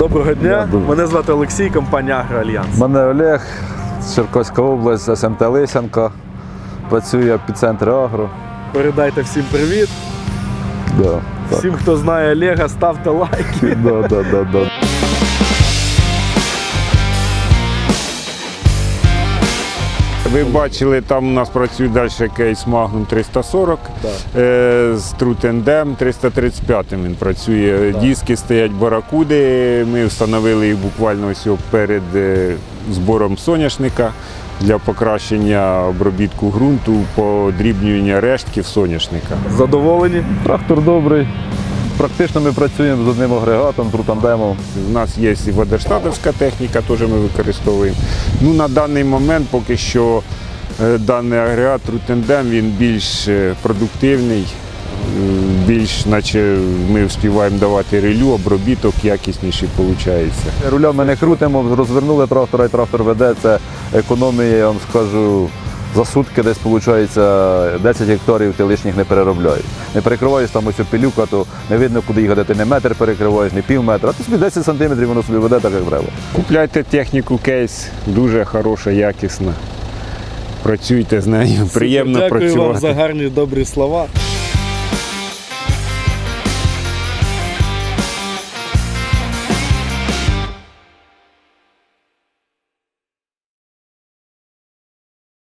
Доброго дня. Я. Мене звати Олексій, компанія Агроальянс. Мене Олег, Черкаська область, СМТ Лисянка. Працюю в центрі Агро. Передайте всім привіт. Да, так. Всім, хто знає Олега, ставте лайки. Да, да, да, да. Ви бачили, там у нас працює далі кейс Magnum 340 Так. е, з Трутендем 335 він працює. Диски стоять баракуди. Ми встановили їх буквально ось перед е, збором соняшника для покращення обробітку ґрунту, подрібнювання рештків соняшника. Задоволені? Трактор добрий. Практично ми працюємо з одним агрегатом, трутандемом. У нас є і водоштатовська техніка, теж ми використовуємо. Ну, на даний момент поки що е, даний агрегат Трутендем він більш е, продуктивний, більш наче ми встигаємо давати релю, обробіток якісніший виходить. Рулями не крутимо, розвернули трактора і трактор веде. Це економія, я вам скажу, за сутки десь виходить 10 гектарів ти лишніх не переробляєш. Не перекриваєш там ось пилюка, то не видно, куди їхати. Ти не метр перекриваєш, не пів метра, а ти собі 10 сантиметрів воно собі веде так, як треба. Купляйте техніку кейс, дуже хороша, якісна. Працюйте з нею, приємно Дякую працювати. вам за гарні добрі слова.